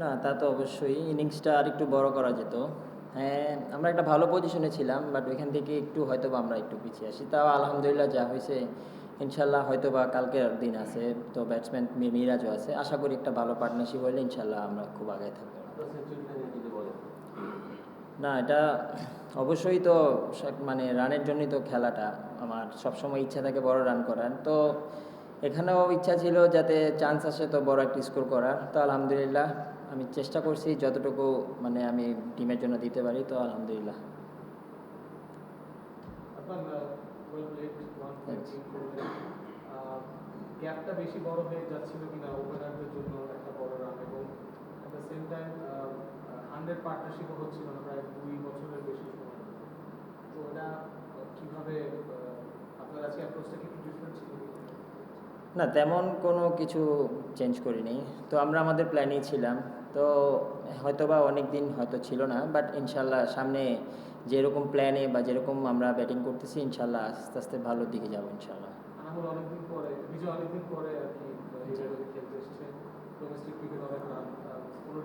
না, তা তো অবশ্যই। ইনিংসটা আর একটু বড় করা যেত। হ্যাঁ আমরা একটা ভালো পজিশনে ছিলাম বাট ওইখান থেকে একটু হয়তো বা আমরা একটু পিছিয়ে আসি। তাও আলহামদুলিল্লাহ যা হয়েছে, ইনশাল্লাহ হয়তো বা কালকের দিন আছে। তো ব্যাটসম্যান মিরাজও আছে। আশা করি একটা ভালো পার্টনারশিপ হলে ইনশাল্লাহ আমরা খুব আগে থাকব। না, এটা অবশ্যই তো মানে রানের জন্যই তো খেলাটা। আমার সবসময় ইচ্ছা থাকে বড় রান করার। তো এখানেও ইচ্ছা ছিল যাতে চান্স আসে তো বড় একটা স্কোর করার। তো আলহামদুলিল্লাহ আমি চেষ্টা করছি যতটুকু মানে আমি টিমের জন্য দিতে পারি তো আলহামদুলিল্লাহ। গ্যাপটা বেশি বড় হয়ে যাচ্ছিল কিনা ওপেনারদের জন্য একটা বড় রান এবং at the same time hundred পার্টনারশিপও হচ্ছিল না প্রায় দুই বছরের বেশি সময়। তো এটা কীভাবে আপনার আজকে অ্যাপ্রোচটা কি একটু ডিফারেন্ট ছিল না, তেমন কোনো কিছু চেঞ্জ করিনি। তো আমরা আমাদের প্ল্যানেই ছিলাম। তো হয়তো বা অনেক দিন হয়তো ছিল না বাট ইনশাল্লাহ সামনে যেরকম প্ল্যানে বা যেরকম আমরা ব্যাটিং করতেছি, ইনশাল্লাহ আস্তে আস্তে ভালোর দিকে যাব ইনশাল্লাহ।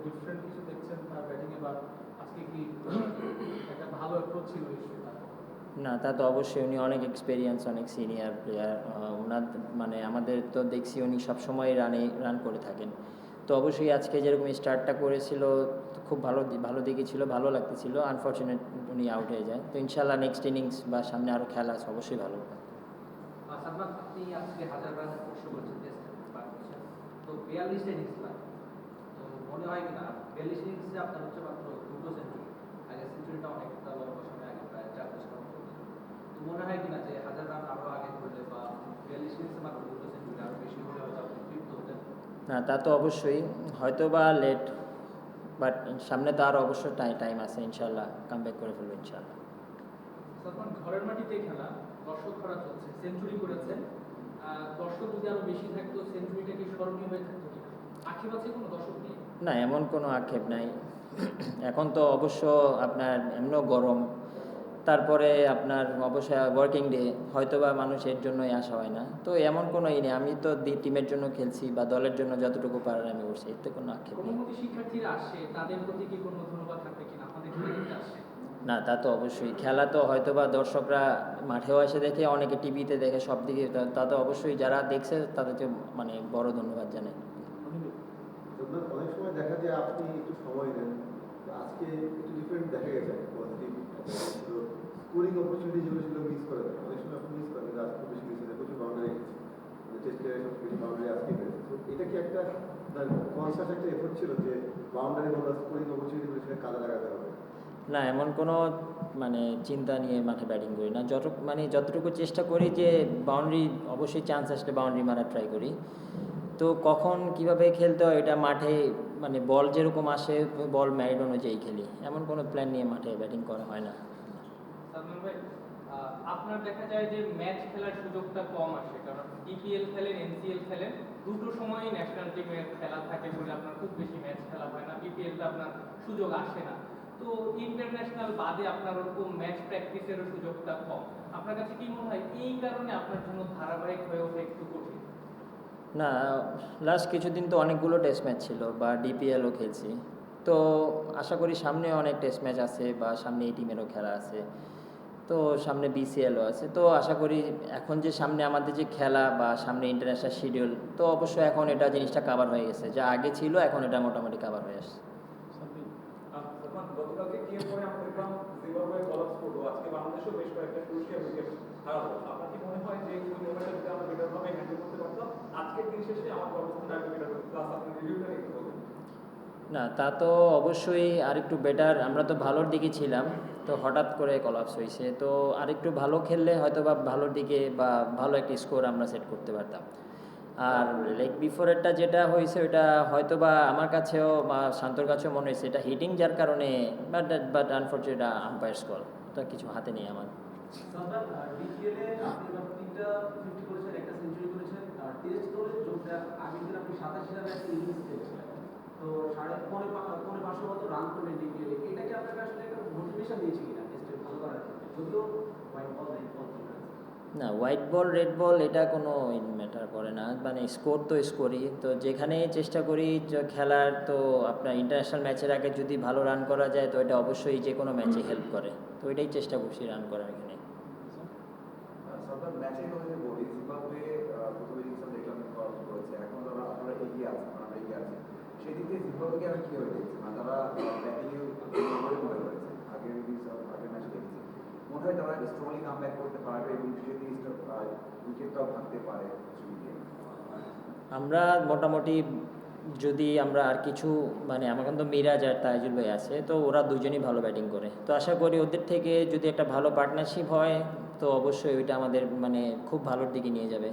ডিফারেন্ট কিছু দেখছেন তার ব্যাটিংয়ে বা আজকে কি একটা ভালো অ্যাপ্রোচ ছিল না, তা তো অবশ্যই উনি অনেক এক্সপিরিয়েন্স অনেক সিনিয়র প্লেয়ার ওনার মানে আমাদের তো দেখছি উনি সবসময় রানে রান করে থাকেন। তো অবশ্যই আজকে যেরকম স্টার্টটা করেছিল, খুব ভালো ভালো দিকে ছিল, ভালো লাগতেছিল। আনফর্চুনেট উনি আউট হয়ে যায়। তো ইনশাল্লাহ নেক্সট ইনিংস বা সামনে আরও খেলা আছে, অবশ্যই ভালো মনে হয় কিনা আপনার হচ্ছে মাত্র দুটো আগে সময় আগে প্রায় চার বছর আগে করেছেন। তো মনে হয় কিনা যে হাজার রান আরও আগে করলে বা বিয়াল্লিশ ইনিংসে মাত্র দুটো সেঞ্চুরি আরও বেশি হলে হয়তো আপনি তৃপ্ত হতেন না তা তো অবশ্যই। হয়তো বা লেট বাট সামনে তো আরও অবশ্যই টাইম টাইম আছে ইনশাল্লাহ কাম ব্যাক করে ফেলব ইনশাল্লাহ ঘরের মাটিতে খেলা দর্শক চলছে সেঞ্চুরি করেছেন। দর্শক যদি আরও বেশি থাকতো সেঞ্চুরিটা কি স্মরণীয় হয়ে থাকতো আক্ষেপ আছে কোনো দর্শক নিয়ে? না এমন কোনো আক্ষেপ নাই। এখন তো অবশ্য আপনার এমনও গরম তারপরে আপনার অবশ্যই ওয়ার্কিং ডে হয়তো বা মানুষ এর জন্যই আসা হয় না। তো এমন কোনো ই নেই আমি তো দি- টিমের জন্য খেলছি বা দলের জন্য যতটুকু পারার আমি করছি এতে কোনো আক্ষেপ নেই। শিক্ষার্থীরা আসে তাদের প্রতি কি কোনো ধন্যবাদ থাকবে কিনা? আমাদের খেলে দেখতে আসে? না তা তো অবশ্যই। খেলা তো হয়তো বা দর্শকরা মাঠেও এসে দেখে অনেকে টিভিতে দেখে সব দিকে তা- তা অবশ্যই যারা দেখছে তাদেরকে মানে বড় ধন্যবাদ জানাই। অনেক সময় দেখা যায় আপনি একটু সময় দেন আজকে একটু ডিফারেন্ট দেখা গেছে। অপরচুনিটি যেগুলো ছিল মিস করে দেন অনেক সময় আপনি মিস করেন আজকে বেশি মিস হয়েছে, প্রচুর বাউন্ডারি টেস্ট প্লেয়ারের সবচেয়ে বেশি বাউন্ডারি আজকে পেয়েছে তো এটা কি একটা কনসাস একটা এফোর্ট ছিল যে বাউন্ডারি বা স্কোরিং অপরচুনিটিগুলো সেটা কাজে লাগাতে হবে? না, এমন কোনো মানে চিন্তা নিয়ে মাঠে ব্যাটিং করি না। যত মানে যতটুকু চেষ্টা করি যে বাউন্ডারি অবশ্যই চান্স আসলে বাউন্ডারি মারার ট্রাই করি। তো কখন কীভাবে খেলতে হয় এটা মাঠে মানে বল যেরকম আসে বল ম্যারিড অনুযায়ী খেলি। এমন কোনো প্ল্যান নিয়ে মাঠে ব্যাটিং করা হয় না। আপনার দেখা যায় যে ম্যাচ খেলার সুযোগটা কম আসে, কারণ ডিপিএল খেলেন এনসিএল খেলেন, দুটো সময়ই ন্যাশনাল টিমের খেলা থাকে বলে আপনার খুব বেশি ম্যাচ খেলা হয় না বিপিএলটা আপনার সুযোগ আসে না। তো ইন্টারন্যাশনাল বাদে আপনার ওরকম ম্যাচ প্র্যাকটিসেরও সুযোগটা কম। আপনার কাছে কি মনে হয়, এই কারণে আপনার জন্য ধারাবাহিক হয়ে ওঠা একটু কঠিন? না লাস্ট কিছুদিন তো অনেকগুলো টেস্ট ম্যাচ ছিল, বা ডিপিএলও খেলছি। তো আশা করি সামনে অনেক টেস্ট ম্যাচ আছে বা সামনে এই টিমেরও খেলা আছে। তো সামনে বিসিএলও আছে। তো আশা করি এখন যে সামনে আমাদের যে খেলা বা সামনে ইন্টারন্যাশনাল শিডিউল তো অবশ্যই এখন এটা জিনিসটা কাভার হয়ে গেছে। যা আগে ছিল, এখন এটা মোটামুটি কাভার হয়ে আসছে। দিন শেষে আমার প্লাস রিভিউটা বলুন না, তা তো অবশ্যই আরেকটু বেটার আমরা তো ভালোর দিকে ছিলাম, তো হঠাৎ করে কলাপস হয়েছে। তো আরেকটু ভালো খেললে হয়তো বা ভালোর দিকে বা ভালো একটা স্কোর আমরা সেট করতে পারতাম। আর লেগ বিফোরেরটা যেটা হয়েছে ওটা হয়তো বা আমার কাছেও বা শান্তর কাছেও মনে হয়েছে। এটা হিটিং যার কারণে but but unfortunate umpire score ওটা কিছু হাতে নেই আমার। মোটিভেশন দিয়েছে কিনা? টেস্টে ভালো করার যদিও হোয়াইট বল নাই বল না হোয়াইট বল রেড বল এটা কোনো ম্যাটার করে না। মানে স্কোর তো স্কোরই তো যেখানে চেষ্টা করি খেলার তো আপনার ইন্টারন্যাশনাল ম্যাচের আগে যদি ভালো রান করা যায় তো এটা অবশ্যই যে কোনো ম্যাচে হেল্প করে। তো এটাই চেষ্টা করছি রান করার এখানে। সাধারণ ম্যাচের কথা যে বলি জিম্বাবুয়ে প্রথমে ইনিংসটা দেখলাম ক্রস করেছে। এখন তারা আপনারা এগিয়ে আছে আমরা এগিয়ে আছে। সেই দিক থেকে জিম্বাবুয়েকে আমি কীভাবে দেখছি মানে তারা ব্যাটিংয়ে মনে হয় তারা স্ট্রংলি কাম ব্যাক করতে পারবে এবং উইকেটটাও ভাঙতে পারে আমরা মোটামুটি যদি আমরা আর কিছু মানে আমার কিন্তু মিরাজ আর তাইজুল ভাই আছে, তো ওরা দুজনই ভালো ব্যাটিং করে। তো আশা করি ওদের থেকে যদি একটা ভালো পার্টনারশিপ হয়, তো অবশ্যই ওইটা আমাদের মানে খুব ভালোর দিকে নিয়ে যাবে।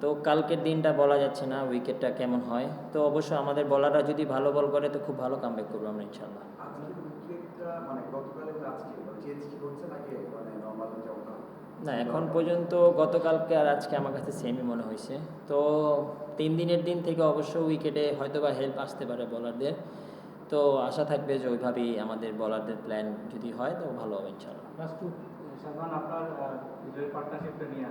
তো কালকের দিনটা বলা যাচ্ছে না উইকেটটা কেমন হয়। তো অবশ্যই আমাদের বলাররা যদি ভালো বল করে, তো খুব ভালো কামব্যাক করব আমরা ইনশাল্লাহ না এখন পর্যন্ত গতকালকে আর আজকে আমার কাছে সেমই মনে হয়েছে। তো তিন দিনের দিন থেকে অবশ্য উইকেটে হয়তো বা হেল্প আসতে পারে বলারদের তো আশা থাকবে যে ওইভাবেই আমাদের বলারদের প্ল্যান যদি হয় তো ভালো হবে ইনশাল্লাহ আপনার বিজয়ের পার্টনারশিপটা নিয়ে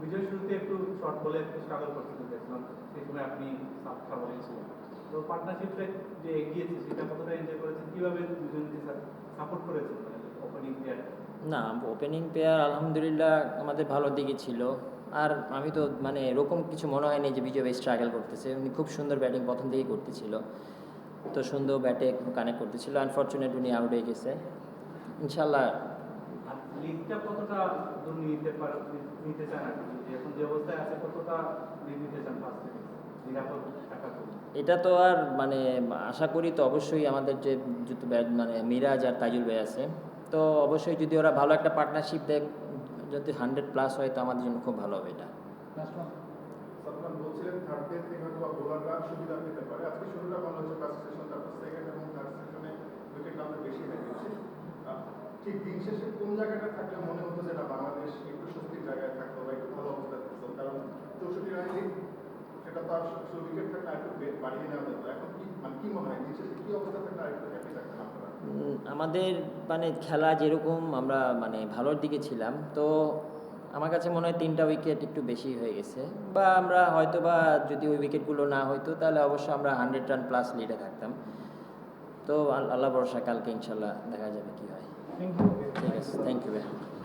বিজয় শুরুতে একটু শর্ট বলে একটু স্ট্রাগল করতে দেখলাম। সেই সময় আপনি সাতটা বলে পার্টনারশিপটা যে এগিয়েছে সেটা কতটা এনজয় করেছেন? কীভাবে দুজনকে সাপোর্ট করেছেন? ওপেনিং প্লেয়ার না ওপেনিং প্লেয়ার আলহামদুলিল্লাহ আমাদের ভালো দিকে ছিল। আর আমি তো মানে এরকম কিছু মনে হয়নি যে বিজয় ভাই স্ট্রাগল করতেছে। উনি খুব সুন্দর ব্যাটিং প্রথম দিকেই করতেছিল। তো সুন্দর ব্যাটে কানেক্ট করতেছিল। আনফর্চুনেট উনি আউট হয়ে গেছে। ইনশাল্লাহ লিগটা কতটা দূর নিতে পার নিতে চান আর কি? যে এখন যে অবস্থায় আছে কতটা নিতে চান ফার্স্ট এটা তো আর মানে আশা করি তো অবশ্যই আমাদের যে যত ব্যাট- মানে মিরাজ আর তাইজুল ভাই আছে তো অবশ্যই যদি ওরা ভালো একটা পার্টনারশিপ দেয় যদি হান্ড্রেড প্লাস হয় তো আমাদের জন্য খুব ভালো হবে এটা। লাস্ট ওয়ান সালমান বলছিলেন থার্ড ডে থেকে হয়তো বোলাররা সুবিধা পেতে পারে। আজকে শুরুটা ভালো হচ্ছে ফার্স্ট সেশন তারপর সেকেন্ড এবং থার্ড সেশনে উইকেট আমাদের বেশি দেখেছি ঠিক দিন শেষে কোন জায়গাটা থাকলে মনে হতো যে না বাংলাদেশ একটু স্বস্তির জায়গায় থাকতো বা একটু ভালো অবস্থা থাকতো কারণ চৌষট্টি রানে lead, উইকেট থাকলে বাড়িয়ে নেওয়া যেত এখন কি মানে কি মনে হয় শেষে কি অবস্থা থাকলে আরেকটু হ্যাপি থাকতেন আপনারা আমাদের মানে খেলা যেরকম আমরা মানে ভালোর দিকে ছিলাম তো আমার কাছে মনে হয় তিনটা উইকেট একটু বেশি হয়ে গেছে। বা আমরা হয়তো বা যদি ওই উইকেটগুলো না হইতো তাহলে অবশ্য আমরা হান্ড্রেড রান প্লাস লিডে থাকতাম। তো আল্লাহ ভরসা কালকে ইনশাল্লাহ দেখা যাবে কি হয়। থ্যাংক ইউ ঠিক আছে থ্যাংক ইউ ভাই।